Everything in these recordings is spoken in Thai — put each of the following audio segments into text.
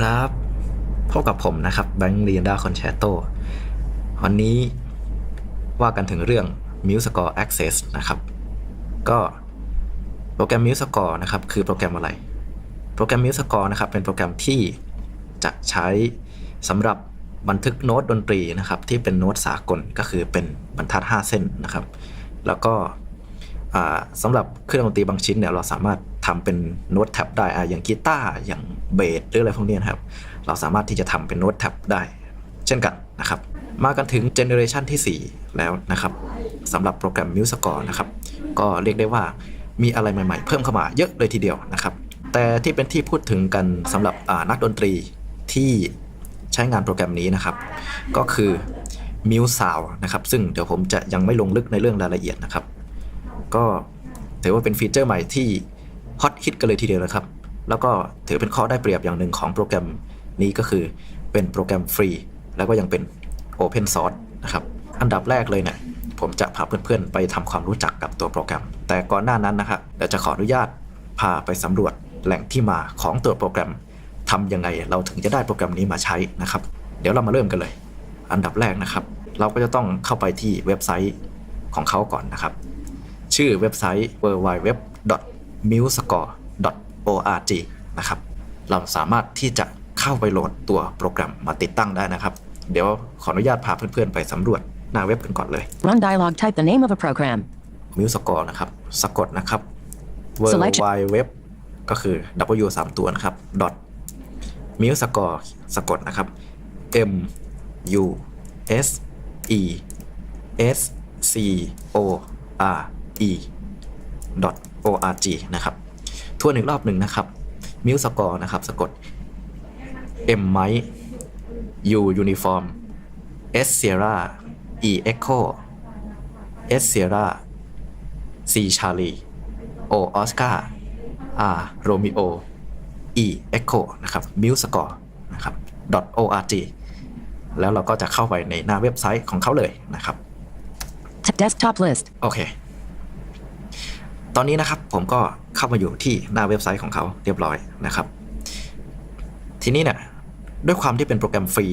ครับพบกับผมนะครับแบงค์ลียนดาคอนแชตโตวันนี้ว่ากันถึงเรื่อง m u s e Score Access นะครับ ก็โปรแกรม m u s e Score นะครับคือโปรแกรมอะไร โปรแกรม m u s e Score นะครับเป็นโปรแกรมที่จะใช้สำหรับบันทึกโน้ตดนตรีนะครับที่เป็นโน้ตสากลก็คือเป็นบรรทัด 5 เส้นนะครับ แล้วก็สำหรับเครื่องดนตรีบางชิ้นเนี่ยเราสามารถ ทำเป็นโน้ตแท็บได้อ่าอย่างกีตาร์อย่างเบสหรืออะไรพวกนี้นะครับ เราสามารถที่จะทำเป็นโน้ตแท็บได้ เช่นกันนะครับ มากันถึงเจเนอเรชันที่ 4 แล้วนะครับสำหรับโปรแกรม m u s e Score นะครับ ก็เรียกได้ว่ามีอะไรใหม่ๆ เพิ่มเข้ามาเยอะเลยทีเดียวนะครับ แต่ที่เป็นที่พูดถึงกันสำหรับนักดนตรีที่ใช้งานโปรแกรมนี้นะครับ ก็คือ m u s e Sound นะครับ ซึ่งเดี๋ยวผมจะยังไม่ลงลึกในเรื่องรายละเอียดนะครับ ก็ถือว่าเป็นฟีเจอร์ใหม่ที่ ฮอตฮิตกันเลยทีเดียวนะครับ แล้วก็ถือเป็นข้อได้เปรียบอย่างหนึ่งของโปรแกรมนี้ก็คือเป็นโปรแกรมฟรี แล้วก็ยังเป็น Open Source นะครับ อันดับแรกเลยเนี่ยผมจะพาเพื่อนๆ ไปทำความรู้จักกับตัวโปรแกรม แต่ก่อนหน้านั้นนะครับเดี๋ยวจะขออนุญาตพาไปสำรวจแหล่งที่มาของตัวโปรแกรมทำยังไงเราถึงจะได้โปรแกรมนี้มาใช้นะครับ เดี๋ยวเรามาเริ่มกันเลย อันดับแรกนะครับ เราก็จะต้องเข้าไปที่เว็บไซต์ของเขาก่อนนะครับ ชื่อเว็บไซต์ w w w www.musescore.org นะครับ เราสามารถที่จะเข้าไปโหลดตัวโปรแกรมมาติดตั้งได้นะครับ เดี๋ยวขออนุญาตพาเพื่อนๆไปสำรวจหน้าเว็บกันก่อนเลย Run dialog, type the name of a program. musescore นะครับ สะกดนะครับ w Select w w ก็คือ w 3ตัวนะครับ dot musescore สะกดนะครับ m u s e s c o r e dot org นะครับทวนอีกรอบหนึ่งนะครับ musescore นะครับสะกด m ไม้ u uniform s sierra e echo s sierra C Charlie O Oscar R Romeo E Echo นะครับ musescore นะครับ .org แล้วเราก็จะเข้าไปในหน้าเว็บไซต์ของเขาเลยนะครับ T- desktop list. โอเค ตอนนี้นะครับผมก็เข้ามาอยู่ที่หน้าเว็บไซต์ของเขาเรียบร้อยนะครับ ทีนี้เนี่ยด้วยความที่เป็นโปรแกรมฟรี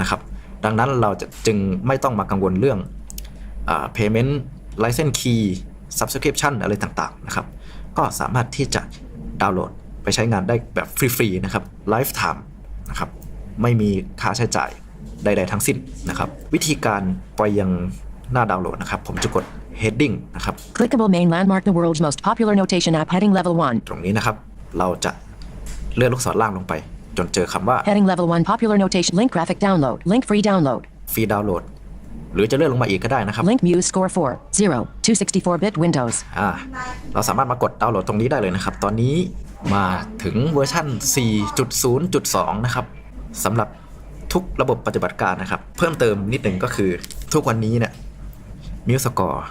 นะครับ ดังนั้นเราจะจึงไม่ต้องมากังวลเรื่องอา payment license key subscription อะไรต่างๆนะครับ ก็สามารถที่จะดาวน์โหลดไปใช้งานได้แบบฟรีๆนะครับ lifetime นะครับ ไม่มีค่าใช้จ่ายใด ๆ ทั้งสิ้นนะครับ วิธีการไปยังหน้าดาวน์โหลดนะครับ ผมจะกด heading นะครับ Clickable main landmark, the world's most popular notation app, heading level 1. ตรงนี้นะครับ เราจะเลื่อนลูกศรล่างลงไป จนเจอคำว่า Heading level 1, popular notation, link graphic download, link free download, ฟรีดาวน์โหลด หรือจะเลื่อนลงมาอีกก็ได้นะครับ link Muse score 4, 0, 264 bit Windows. อ่าเราสามารถมากดดาวน์โหลดตรงนี้ได้เลยนะครับ ตอนนี้มาถึงเวอร์ชัน4.0.2 นะครับสำหรับทุกระบบปฏิบัติการนะครับ เพิ่มเติมนิดหนึ่งก็คือทุกวันนี้เนี่ยมิวสกอร์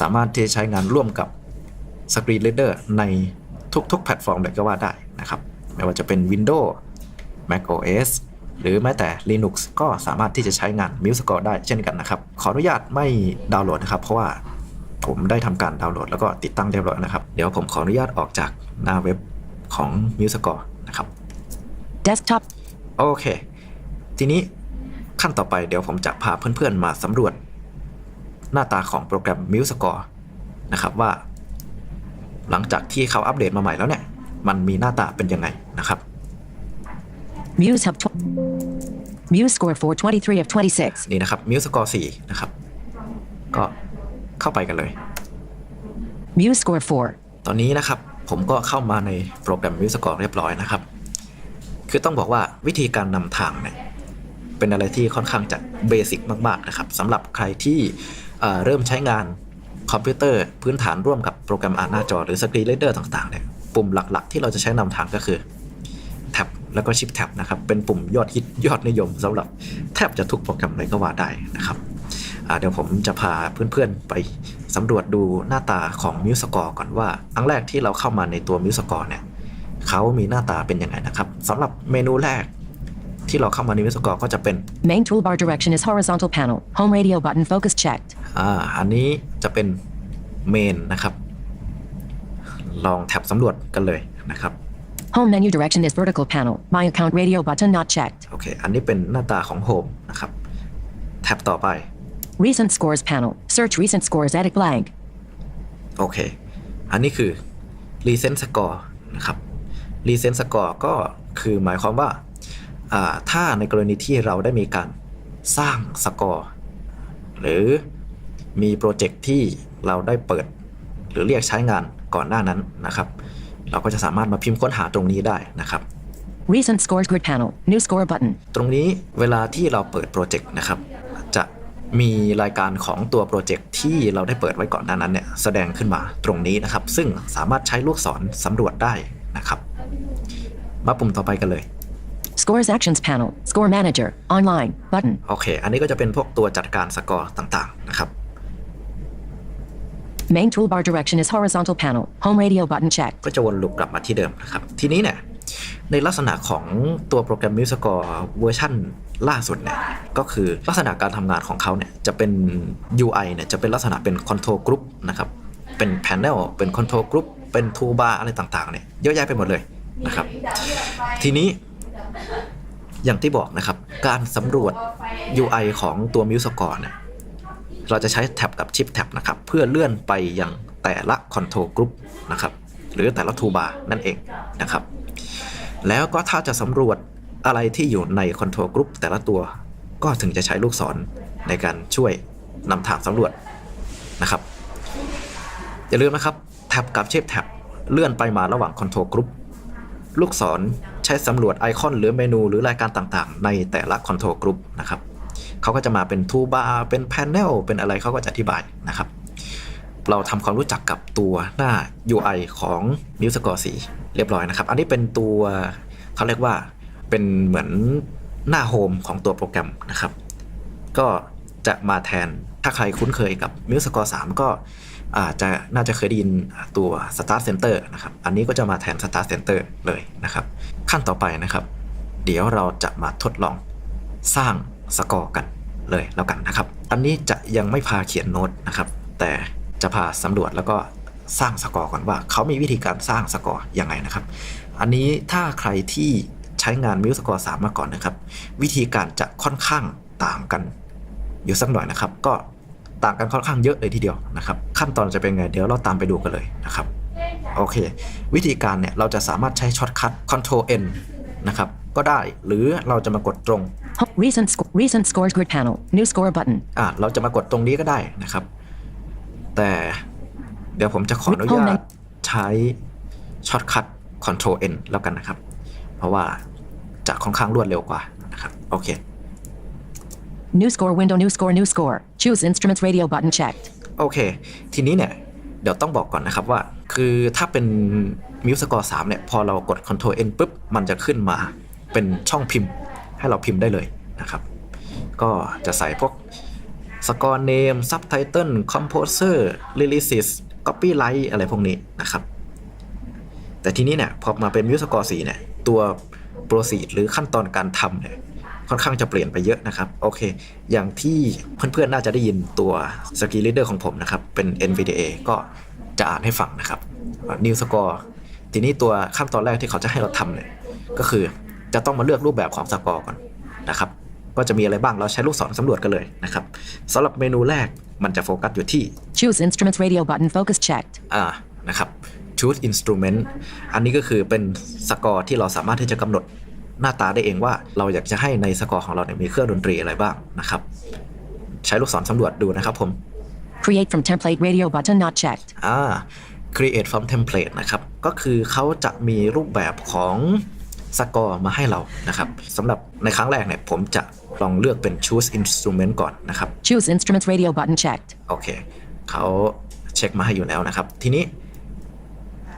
สามารถที่จะใช้งานร่วมกับ Screen Reader ในทุกๆ แพลตฟอร์มเลยก็ว่าได้นะครับ ไม่ว่าจะเป็น Windows Mac OS หรือแม้แต่ Linux ก็สามารถที่จะใช้งาน m u s e Score ได้เช่นกันนะครับ ขออนุญาตไม่ดาวน์โหลดนะครับ เพราะว่าผมได้ทำการดาวน์โหลดแล้วก็ติดตั้งเรียบร้อยนะครับ เดี๋ยวผมขออนุญาตออกจากหน้าเว็บของ m u s e Score นะครับ Desktop, โอเค ทีนี้ขั้นต่อไปเดี๋ยวผมจะพาเพื่อนๆมาสำรวจ หน้าตาของโปรแกรม m u s e Score นะครับว่า หลังจากที่เขาอัปเดตมาใหม่แล้วเนี่ย มันมีหน้าตาเป็นยังไงนะครับ Muse Hub, tw- Muse score 4, 23 of 26. นี่นะครับ m u s e Score 4 นะครับ ก็เข้าไปกันเลย Muse score 4, ตอนนี้นะครับผมก็เข้ามาในโปรแกรม m u s e Score เรียบร้อยนะครับ คือต้องบอกว่าวิธีการนำทางเนี่ยเป็นอะไรที่ค่อนข้างจะเบสิกมาก ๆ นะครับสำหรับใครที่ เริ่มใช้งานคอมพิวเตอร์พื้นฐานร่วมกับโปรแกรมอ่านหน้าจอหรือสกรีนเรดเดอร์ต่างๆเนี่ยปุ่มหลักๆ ที่เราจะใช้นำทางก็คือแท็บแล้วก็ชิปแท็บนะครับเป็นปุ่มยอดฮิตยอดนิยมสำหรับแทบจะทุกโปรแกรมเลยก็ว่าได้นะครับเดี๋ยวผมจะพาเพื่อนๆไปสำรวจดูหน้าตาของมิวสกอร์ก่อนว่าครั้งแรกที่เราเข้ามาในตัวมิวสกอร์เนี่ยเขามีหน้าตาเป็นยังไงนะครับสำหรับเมนูแรกที่เราเข้ามาในมิวสกอร์ก็จะเป็น main toolbar direction is horizontal panel, home radio button focus checked. อ่าอันนี้จะเป็นเมนนะครับ ลองแท็บสำรวจกันเลยนะครับ Home menu direction is vertical panel. My account radio button not checked. โอเค อันนี้เป็นหน้าตาของ Home นะครับ แท็บต่อไป Recent scores panel. Search recent scores edit blank. โอเค อันนี้คือ recent score นะครับ recent score ก็คือหมายความว่าอ่าถ้าในกรณีที่เราได้มีการสร้างสกอร์ หรือ มีโปรเจกต์ที่เราได้เปิด หรือเรียกใช้งานก่อนหน้านั้นนะครับ เราก็จะสามารถมาพิมพ์ค้นหาตรงนี้ได้นะครับ Recent scores grid panel. New score button. ตรงนี้เวลาที่เราเปิดโปรเจกต์นะครับ จะมีรายการของตัวโปรเจกต์ที่เราได้เปิดไว้ก่อนหน้านั้นเนี่ยแสดงขึ้นมาตรงนี้นะครับ ซึ่งสามารถใช้ลูกศรสำรวจได้นะครับ มาปุ่มต่อไปกันเลย Scores actions panel. Score manager. Online. Button. โอเค อันนี้ก็จะเป็นพวกตัวจัดการสกอร์ต่างๆนะครับ Main toolbar direction is horizontal panel. Home radio button check. ก็จะวนลูปกลับมาที่เดิมนะครับ ทีนี้เนี่ยในลักษณะของตัวโปรแกรม Music Score เวอร์ชันล่าสุดเนี่ยก็คือลักษณะการทำงานของเขาเนี่ยจะเป็น UI เนี่ยจะเป็นลักษณะเป็น Control Group นะครับเป็น Panel เป็น Control Group เป็น Toolbar อะไรต่างๆเนี่ยเยอะแยะไปหมดเลยนะครับ ทีนี้อย่างที่บอกนะครับ การสำรวจ UI ของตัว Music Score เนี่ย เราจะใช้แท็บกับชิปแท็บนะครับเพื่อเลื่อนไปยังแต่ละ Control Group นะครับหรือแต่ละ Toolbar นั่นเองนะครับ แล้วก็ถ้าจะสำรวจอะไรที่อยู่ใน Control Group แต่ละตัวก็ถึงจะใช้ลูกศรในการช่วยนำทางสำรวจนะครับ อย่าลืมนะครับแท็บกับเชิปแท็บเลื่อนไปมาระหว่าง Control Group ลูกศรใช้สำรวจไอคอนหรือเมนูหรือรายการต่างๆ ในแต่ละ Control Group นะครับ เขาก็จะมาเป็น Toolbar เป็น Panel เป็นอะไรเขาก็จะอธิบายนะครับ เราทำความรู้จักกับตัวหน้า UI ของ MuseScore 4เรียบร้อยนะครับ อันนี้เป็นตัวเขาเรียกว่าเป็นเหมือนหน้าโฮมของตัวโปรแกรมนะครับ ก็จะมาแทนถ้าใครคุ้นเคยกับ MuseScore 3ก็อาจจะน่าจะเคยได้ยินตัว Start Center นะครับ อันนี้ก็จะมาแทน Start Center เลยนะครับ ขั้นต่อไปนะครับ เดี๋ยวเราจะมาทดลองสร้าง สกอร์กันเลยแล้วกันนะครับ อันนี้จะยังไม่พาเขียนโน้ตนะครับ แต่จะพาสำรวจแล้วก็สร้างสกอร์ก่อนว่า เขามีวิธีการสร้างสกอร์ยังไงนะครับ อันนี้ถ้าใครที่ใช้งานมิวสกอร์3มาก่อนนะครับ วิธีการจะค่อนข้างต่างกันอยู่สักหน่อยนะครับ ก็ต่างกันค่อนข้างเยอะเลยทีเดียวนะครับ ขั้นตอนจะเป็นไงเดี๋ยวเราตามไปดูกันเลยนะครับโอเค วิธีการเนี่ยเราจะสามารถใช้ช็อตคัท Ctrl N นะครับก็ได้ หรือเราจะมากดตรง Ho- Recent sc- recent scores grid panel. New score button. อะเราจะมากดตรงนี้ก็ได้นะครับ แต่เดี๋ยวผมจะขออนุญาตใช้ช็อตคัท Ctrl N แล้วกันนะครับ เพราะว่าจะค่อนข้างรวดเร็วกว่านะครับ โอเค New score window. New score. New score. Choose instruments radio button checked. โอเค ทีนี้เนี่ย เดี๋ยวต้องบอกก่อนนะครับว่า คือถ้าเป็นมิวสกอร์3เนี่ย พอเรากด Ctrl N ปุ๊บ มันจะขึ้นมา เป็นช่องพิมพ์ให้เราพิมพ์ได้เลยนะครับ ก็จะใส่พวกสกอร์เนมซับไตเติลคอมโพเซอร์ลิลิซิสก๊อปปี้ไลท์อะไรพวกนี้นะครับ แต่ทีนี้เนี่ยพอมาเป็นมิวสกอร์4เนี่ยตัวโปรซีดหรือขั้นตอนการทำเนี่ยค่อนข้างจะเปลี่ยนไปเยอะนะครับ โอเค อย่างที่เพื่อนๆ น่าจะได้ยินตัวสกีลีเดอร์ของผมนะครับ เป็น NVDA ก็จะอ่านให้ฟังนะครับ New Score ทีนี้ตัวขั้นตอนแรกที่เขาจะให้เราทำเนี่ยก็คือ จะต้องมาเลือกรูปแบบของสกอร์ก่อนนะครับก็จะมีอะไรบ้างเราใช้ลูกศรสำรวจกันเลยนะครับสำหรับเมนูแรกมันจะโฟกัสอยู่ที่ Choose instruments radio button. Focus checked. อ่านะครับ choose instrument อันนี้ก็คือเป็นสกอร์ที่เราสามารถที่จะกำหนดหน้าตาได้เองว่าเราอยากจะให้ในสกอร์ของเราเนี่ยมีเครื่องดนตรีอะไรบ้างนะครับ ใช้ลูกศรสำรวจดูนะครับผม Create from template radio button not checked. อ่า create from template นะครับ ก็คือเขาจะมีรูปแบบของ สกอร์มาให้เรานะครับสำหรับในครั้งแรกเนี่ยผมจะลองเลือกเป็น choose instrument ก่อนนะครับ Choose instruments radio button checked. โอเคเขาเช็คมาให้อยู่แล้วนะครับ ทีนี้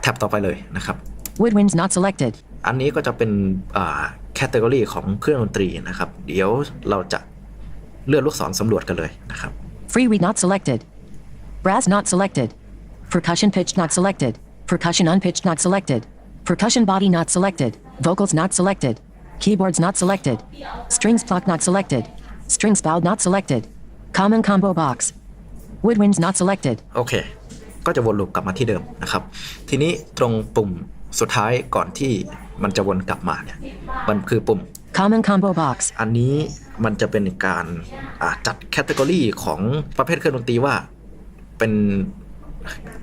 แท็บต่อไปเลยนะครับ Woodwinds not selected. อันนี้ก็จะเป็นแคตตากรีของเครื่องดนตรีนะครับ เดี๋ยวเราจะเลื่อนลูกศรสำรวจกันเลยนะครับ Free reed not selected. Brass not selected. Percussion pitch not selected. Percussion unpitched not selected. Percussion body not selected. Vocals not selected. Keyboards not selected. Strings block not selected. Strings bowed not selected. Common combo box. Woodwinds not selected. โอเค ก็จะวนลูปกลับมาที่เดิมนะครับ ทีนี้ตรงปุ่มสุดท้ายก่อนที่มันจะวนกลับมาเนี่ย มันคือปุ่ม Common combo box. อันนี้มันจะเป็นการอ่าจัดแคตตากรีของประเภทเครื่องดนตรีว่าเป็น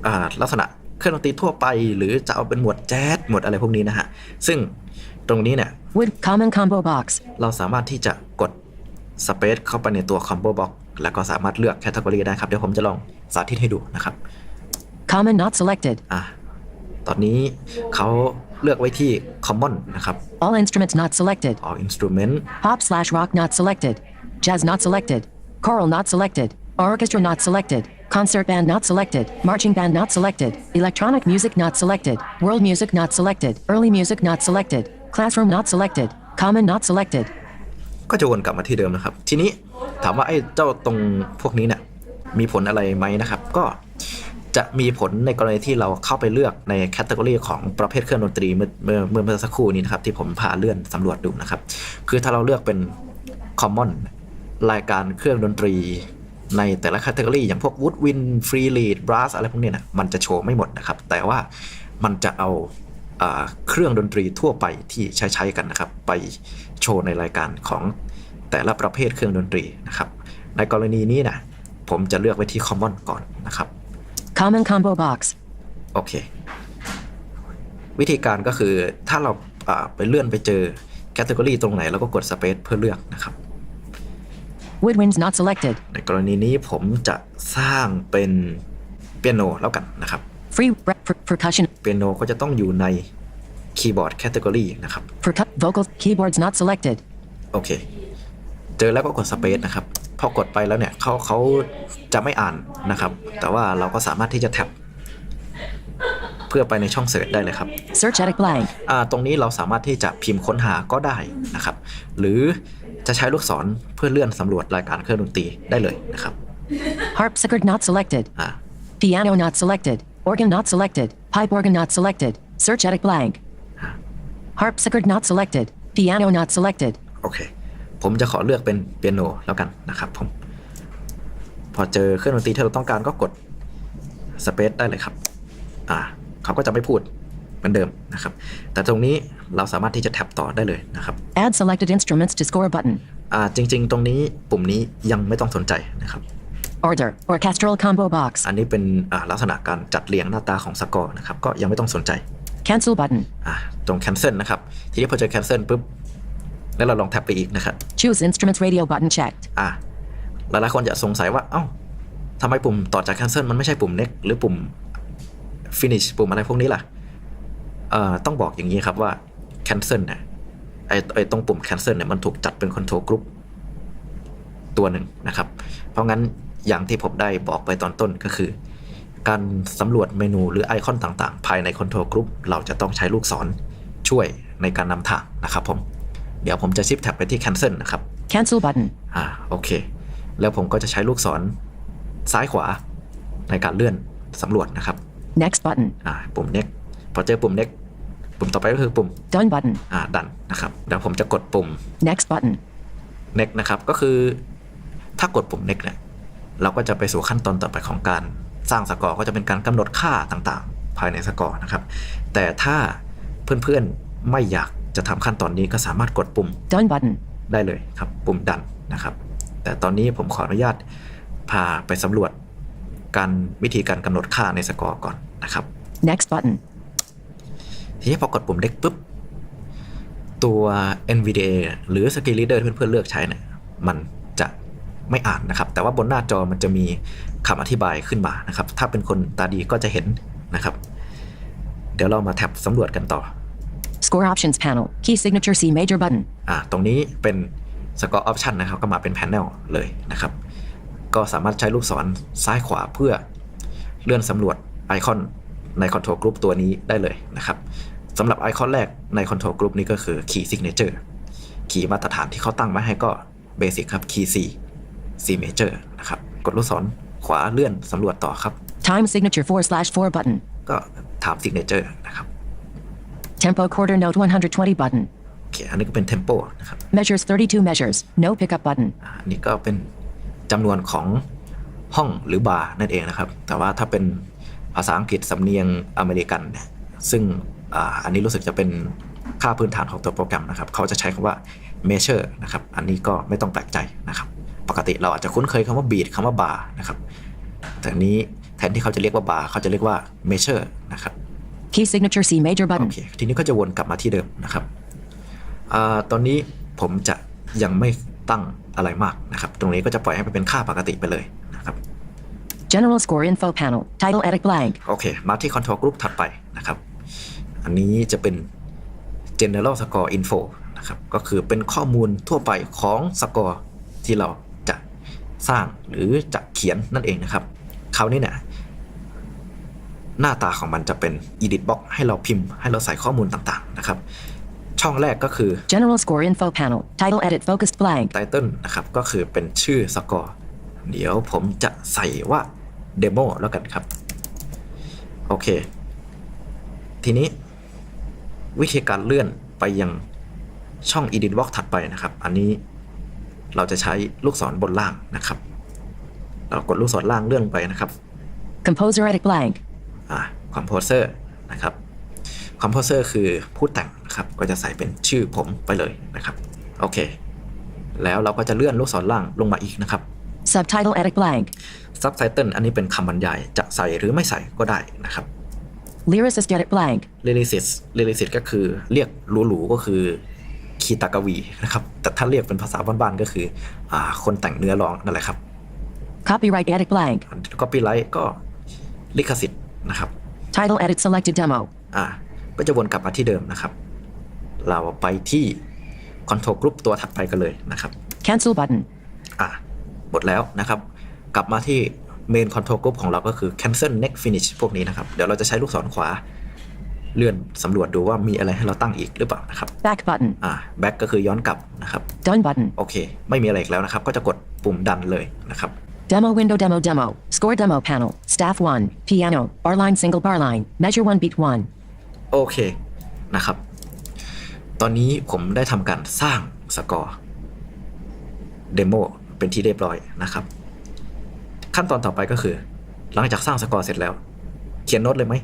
อ่าลักษณะเครื่องดนตรีทั่วไป หรือจะเอาเป็นหมวดแจ๊สหมวดอะไรพวกนี้นะฮะ ซึ่ง ตรงนี้เนี่ย Wood. Common combo box. เราสามารถที่จะกด Space เข้าไปในตัว Combo Box แล้วก็สามารถเลือกแคตตากรีได้ครับ เดี๋ยวผมจะลองสาธิตให้ดูนะครับ Common not selected. อะตอนนี้เขาเลือกไว้ที่ Common นะครับ All instruments not selected. All Instrument Pop slash rock not selected. Jazz not selected. Choral not selected. Orchestra not selected. Concert band not selected. Marching band not selected. Electronic music not selected. World music not selected. Early music not selected. Classroom not selected. Common not selected. ก็จะวนกลับมาที่เดิมนะครับ ทีนี้ถามว่าไอ้เจ้าตรงพวกนี้เนี่ยมีผลอะไรไหมนะครับ ก็จะมีผลในกรณีที่เราเข้าไปเลือกในแคตตากรีของประเภทเครื่องดนตรีเมื่อเมื่อเมื่อสักครู่นี้นะครับ ที่ผมพาเลื่อนสำรวจดูนะครับ คือถ้าเราเลือกเป็น common รายการเครื่องดนตรีในแต่ละแคตตากรีอย่างพวก woodwind free lead brass อะไรพวกนี้นะมันจะโชว์ไม่หมดนะครับ แต่ว่ามันจะเอา เครื่องดนตรีทั่วไปที่ใช้ใช้กันนะครับ ไปโชว์ในรายการของแต่ละประเภทเครื่องดนตรีนะครับ ในกรณีนี้นะผมจะเลือกไว้ที่ common ก่อนนะครับ Common combo box. โอเค วิธีการก็คือถ้าเราอ่าไปเลื่อนไปเจอแคตตากรีตรงไหนเราก็กด space เพื่อเลือกนะครับ Woodwinds not selected. ในกรณีนี้ผมจะสร้างเป็นเปียโนแล้วกันนะครับ Free rep per- percussion. เปียโนก็จะต้องอยู่ในคีย์บอร์ดแคตตากรีนะครับ Percut vocals. Keyboards not selected. โอเค เจอแล้วก็กด space นะครับ พอกดไปแล้วเนี่ยเขาเขาจะไม่อ่านนะครับ แต่ว่าเราก็สามารถที่จะแท็บเพื่อไปในช่องเสิร์ชได้เลยครับ Search edit blank. อ่าตรงนี้เราสามารถที่จะพิมพ์ค้นหาก็ได้นะครับ หรือจะใช้ลูกศรเพื่อเลื่อนสำรวจรายการเครื่องดนตรีได้เลยนะครับ Harpsichord not selected. อ่า Piano not selected. Organ not selected. Pipe organ not selected. Search edit blank. Harpsichord not selected. Piano not selected. โอเค ผมจะขอเลือกเป็นเปียโนแล้วกันนะครับผม พอเจอเครื่องดนตรีที่เราต้องการก็กด Space ได้เลยครับ อ่า เขาก็จะไม่พูดเหมือนเดิมนะครับ แต่ตรงนี้เราสามารถที่จะแท็บต่อได้เลยนะครับ Add selected instruments to score button. อ่า จริง ๆ ตรงนี้ปุ่มนี้ยังไม่ต้องสนใจนะครับ Order. Orchestral combo box. อันนี้เป็นอ่าลักษณะการจัดเรียงหน้าตาของสกอร์นะครับ ก็ยังไม่ต้องสนใจ Cancel button. อ่าตรง cancel นะครับ ทีนี้พอเจอ cancel ปุ๊บ แล้วเราลองแท็บไปอีกนะครับ Choose instruments radio button checked. อะหลายๆคนจะสงสัยว่า เอ้าทำไมปุ่มต่อจาก cancel มันไม่ใช่ปุ่ม next หรือปุ่ม finish ปุ่มอะไรพวกนี้ล่ะ เอ่อ ต้องบอกอย่างนี้ครับว่า cancel เนี่ยไอไอตรงปุ่ม cancel เนี่ยมันถูกจัดเป็น control group ตัวหนึ่งนะครับ เพราะงั้น อย่างที่ผมได้บอกไปตอนต้นก็คือ การสำรวจเมนูหรือไอคอนต่างๆ ภายใน control group เราจะต้องใช้ลูกศรช่วยในการนำทางนะครับผม เดี๋ยวผมจะชิปแท็บไปที่ cancel นะครับ Cancel button. อ่าโอเค แล้วผมก็จะใช้ลูกศรซ้ายขวาในการเลื่อนสำรวจนะครับ Next button. อ่าปุ่ม next พอเจอปุ่ม next ปุ่มต่อไปก็คือปุ่ม Done button. อ่าดันนะครับเดี๋ยวผมจะกดปุ่ม Next button. next นะครับก็คือถ้ากดปุ่ม next เนี่ย เราก็จะไปสู่ขั้นตอนต่อไปของการสร้างสกอร์ก็จะเป็นการกำหนดค่าต่างๆ ภายในสกอร์นะครับ แต่ถ้าเพื่อนๆไม่อยากจะทำขั้นตอนนี้ก็สามารถกดปุ่ม Done button. ได้เลยครับ ปุ่มดันนะครับ แต่ตอนนี้ผมขออนุญาตพาไปสำรวจการวิธีการกำหนดค่าในสกอร์ก่อนนะครับ Next button. ทีนี้พอกดปุ่มเล็กปุ๊บ ตัว NVDA หรือ Skill Reader ที่เพื่อนๆเลือกใช้เนี่ยมันจะ ไม่อ่านนะครับ แต่ว่าบนหน้าจอมันจะมีคำอธิบายขึ้นมานะครับ ถ้าเป็นคนตาดีก็จะเห็นนะครับ เดี๋ยวเรามาแท็บสำรวจกันต่อ Score options panel. Key signature C major button. อ่าตรงนี้เป็น Score Option นะครับ ก็มาเป็นแผน e l เลยนะครับ ก็สามารถใช้ลูกศรซ้ายขวาเพื่อเลื่อนสำรวจไอคอนใน Control Group ตัวนี้ได้เลยนะครับสำหรับไอคอนแรกใน Control Group นี้ก็คือ Key Signature คีย์มาตรฐานที่เขาตั้งมาให้ก็เบสิกครับ Key C C Major นะครับ กดลูกศรขวาเลื่อนสำรวจต่อครับ Time signature 4 slash 4 button. ก็ถาม Signature นะครับ Tempo quarter note 120 button. โอเคอันนี้ก็เป็น Tempo นะครับ Measures 32 measures. No pickup button. อ่าอันนี้ก็เป็นจำนวนของห้องหรือบาร์นั่นเองนะครับ แต่ว่าถ้าเป็นภาษาอังกฤษสำเนียงอเมริกันเนี่ยซึ่งอ่าอันนี้รู้สึกจะเป็นค่าพื้นฐานของตัวโปรแกรมนะครับ เขาจะใช้คำว่า measure นะครับ อันนี้ก็ไม่ต้องแปลกใจนะครับ ปกติเราอาจจะคุ้นเคยคำว่า beat คำว่า bar นะครับแต่อันนี้แทนที่เขาจะเรียกว่า bar เขาจะเรียกว่า measure นะครับ Key signature C major โอ button. เคทีนี้ก็จะวนกลับมาที่เดิมนะครับอาตอนนี้ผมจะยังไม่ตั้งอะไรมากนะครับ ตรงนี้ก็จะปล่อยให้มันเป็นค่าปกติไปเลยนะครับ General score info panel. Title edit blank. โอเค มาที่ Control Group ถัดไปนะครับ อันนี้จะเป็น General Score Info นะครับ ก็คือเป็นข้อมูลทั่วไปของสกอร์ที่เราจะ สร้างหรือจะเขียนนั่นเองนะครับคราวนี้เนี่ยหน้าตาของมันจะเป็น Edit Box ให้เราพิมพ์ให้เราใส่ข้อมูลต่างๆนะครับช่องแรกก็คือ General score info panel. Title edit focused blank. ไตเติลนะครับก็คือเป็นชื่อสกอร์เดี๋ยวผมจะใส่ว่าเดโมแล้วกันครับ โอเค ทีนี้วิธีการเลื่อนไปยังช่อง Edit Box ถัดไปนะครับ อันนี้ เราจะใช้ลูกศรบนล่างนะครับ เรากดลูกศรล่างเลื่อนไปนะครับ Composer edit blank. อ่าคอมโพเซอร์นะครับคอมโพเซอร์คือผู้แต่งนะครับ ก็จะใส่เป็นชื่อผมไปเลยนะครับ โอเค แล้วเราก็จะเลื่อนลูกศรล่างลงมาอีกนะครับ Subtitle edit blank. ซับไตเติลอันนี้เป็นคำบรรยาย จะใส่หรือไม่ใส่ก็ได้นะครับ Lyricist edit blank. เ y ลิซิสเ y ลิซิสก็คือเรียกหรูๆก็คือ คีตากวีนะครับ แต่ถ้าเรียกเป็นภาษาบ้านๆก็คืออ่าคนแต่งเนื้อร้องนั่นแหละครับ Copyright edit blank. ก็ปีไลท์ก็ลิขสิทธิ์นะครับ Title edit selected demo. อ่าก็จะวนกลับมาที่เดิมนะครับ เราไปที่ Control Group ตัวถัดไปกันเลยนะครับ Cancel button. อ่าหมดแล้วนะครับ กลับมาที่ Main Control Group ของเราก็คือ Cancel Next Finish พวกนี้นะครับ เดี๋ยวเราจะใช้ลูกศรขวา เลื่อนสำรวจดูว่ามีอะไรให้เราตั้งอีกหรือเปล่านะครับ Back button. อ่า Back ก็คือย้อนกลับนะครับ Done button. โอเค ไม่มีอะไรอีกแล้วนะครับ ก็จะกดปุ่มดันเลยนะครับ Demo window demo demo. Score demo panel. Staff 1. Piano. Bar line single bar line. Measure 1 beat 1. โอเคนะครับ ตอนนี้ผมได้ทำการสร้างสกอร์เดโมเป็นที่เรียบร้อยนะครับ ขั้นตอนต่อไปก็คือ หลังจากสร้างสกอร์เสร็จแล้ว เขียนโน้ตเลยไหม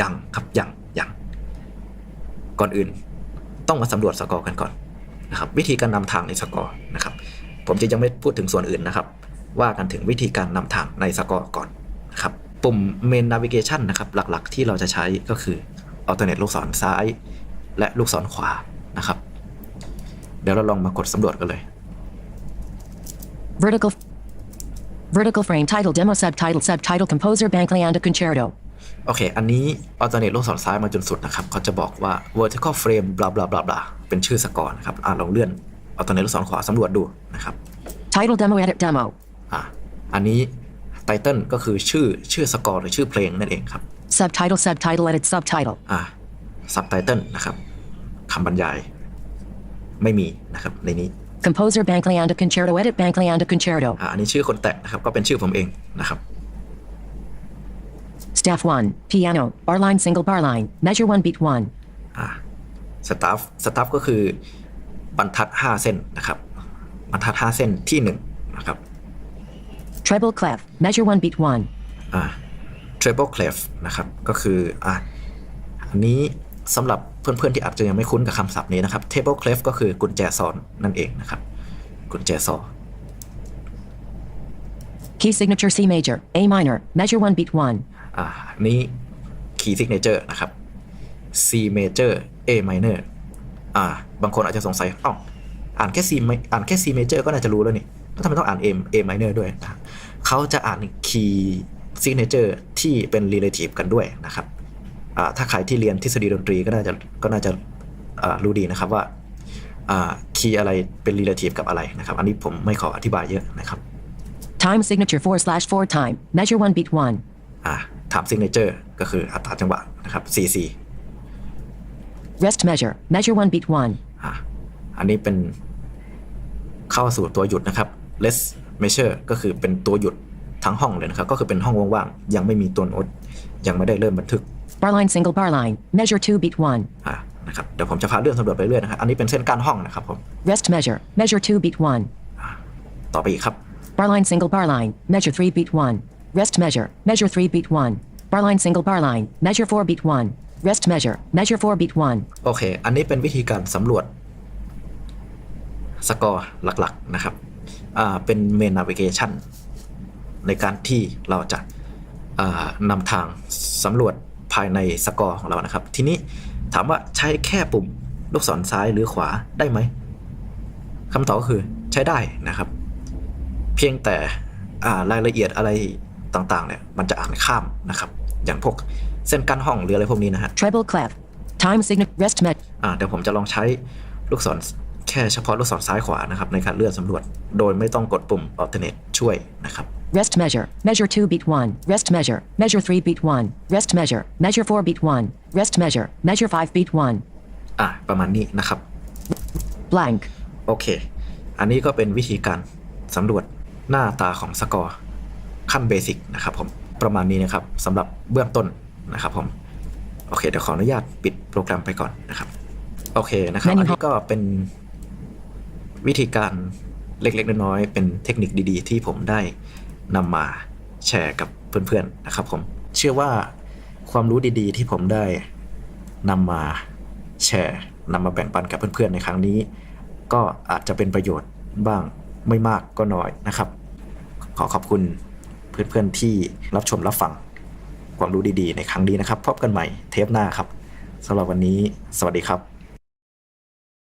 ยังครับยังยัง ก่อนอื่น ต้องมาสำรวจสกอร์กันก่อนนะครับวิธีการนำทางในสกอร์นะครับผมจะยังไม่พูดถึงส่วนอื่นนะครับ ว่ากันถึงวิธีการนำทางในสกอร์ก่อนนะครับปุ่ม Main Navigation นะครับหลักๆ ที่เราจะใช้ก็คือ Alternate ลูกศรซ้าย และลูกศรขวานะครับ เดี๋ยวเราลองมากดสำรวจกันเลย Vertical. Vertical frame title demo subtitle subtitle composer Bankleanda Concerto. โอเค อันนี้ alternate ลูกศรซ้ายมาจนสุดนะครับ เขาจะบอกว่า vertical frame บลาบลาบลาบลาเป็นชื่อสกอร์นะครับ อ่าลองเลื่อน alternate ลูกศรขวาสำรวจดูนะครับ Title demo edit demo. อ่าอันนี้ title ก็คือชื่อชื่อสกอร์หรือชื่อเพลงนั่นเองครับ Subtitle subtitle edit subtitle. อ่า subtitle นะครับคำบรรยายไม่มีนะครับในนี้ Composer Bankleanda Concerto edit Bankleanda Concerto. อ่าอันนี้ชื่อคนแต่งนะครับก็เป็นชื่อผมเองนะครับ Staff 1. Piano. Bar line single bar line. Measure 1 beat 1. อ่า staff staff ก็คือบรรทัด 5 เส้นนะครับบรรทัด 5 เส้นที่1นะครับ Treble clef. Measure 1 beat 1. อ่า treble clef นะครับก็คืออ่าอันนี้สำหรับเพื่อนๆที่อาจจะยังไม่คุ้นกับคำศัพท์นี้นะครับ treble clef ก็คือกุญแจซ้อนนั่นเองนะครับ กุญแจซอ Key signature C major. A minor. Measure 1 beat 1. อ่าอันนี้ key signature นะครับ C major A minor อ่าบางคนอาจจะสงสัยอ้าวอ่านแค่ C mi- อ่านแค่ C major ก็น่าจะรู้แล้วนี่แล้วทำไมต้องอ่าน A A minor ด้วยนะครับเขาจะอ่าน key signature ที่เป็น relative กันด้วยนะครับอ่าถ้าใครที่เรียนทฤษฎีดนตรีก็น่าจะก็น่าจะอ่ารู้ดีนะครับว่าอ่า key อะไรเป็น relative กับอะไรนะครับ อันนี้ผมไม่ขออธิบายเยอะนะครับ Time signature 4 slash 4 time. Measure 1 beat 1. อ่า time signature ก็คืออัตราจังหวะนะครับ CC Rest measure. Measure 1 beat 1. อะอันนี้เป็นเข้าสู่ตัวหยุดนะครับ less measure ก็คือเป็นตัวหยุดทั้งห้องเลยนะครับ ก็คือเป็นห้องว่างๆ ยังไม่มีตัวโน้ตยังไม่ได้เริ่มบันทึก Bar line single bar line. Measure 2 beat 1. อะนะครับเดี๋ยวผมจะพาเลื่อนสำรวจไปเรื่อยนะครับ อันนี้เป็นเส้นกั้นห้องนะครับผม Rest measure. Measure 2 beat 1. ต่อไปอีกครับ Bar line single bar line. Measure 3 beat 1. Rest measure. Measure 3 beat 1. Bar line single bar line. Measure 4 beat 1. Rest measure. Measure 4 beat 1. โอเค อันนี้เป็นวิธีการสำรวจ สกอร์หลักๆนะครับ อ่า เป็นเมน navigation ในการที่เราจะอ่านำทางสำรวจภายในสกอร์ของเรานะครับ ทีนี้ถามว่าใช้แค่ปุ่มลูกศรซ้ายหรือขวาได้ไหมคำตอบก็คือใช้ได้นะครับ เพียงแต่อ่ารายละเอียดอะไร ต่างๆเนี่ยมันจะอ่านข้ามนะครับ อย่างพวกเส้นกั้นห้องหรืออะไรพวกนี้นะฮะ Treble clef. Time signal. Rest met. อ่าเดี๋ยวผมจะลองใช้ลูกศรแค่เฉพาะลูกศรซ้ายขวานะครับในการเลื่อนสำรวจ โดยไม่ต้องกดปุ่ม alternate ช่วยนะครับ Rest measure. Measure 2 beat 1. Rest measure. Measure 3 beat 1. Rest measure. Measure 4 beat 1. Rest measure. Measure 5 beat 1. อ่าประมาณนี้นะครับ Blank. โอเค อันนี้ก็เป็นวิธีการสำรวจหน้าตาของสกอร์ ขั้นเบสิกนะครับผมประมาณนี้นะครับสำหรับเบื้องต้นนะครับผมโอเคเดี๋ยวขออนุญาตปิดโปรแกรมไปก่อนนะครับ โอเคนะครับ Menu อันนี้ก็เป็นวิธีการเล็กๆน้อยๆเป็นเทคนิคดีๆ ที่ผมได้นำมาแชร์กับเพื่อนๆนะครับ ผมเชื่อว่าความรู้ดีๆ ที่ผมได้นำมาแชร์นำมาแบ่งปันกับเพื่อนๆในครั้งนี้ ก็อาจจะเป็นประโยชน์บ้างไม่มากก็น้อยนะครับ ขอขอบคุณ เพื่อนๆที่รับชมรับฟังความรู้ดีๆ ในครั้งนี้นะครับ พบกันใหม่เทปหน้าครับสำหรับวันนี้ สวัสดีครับ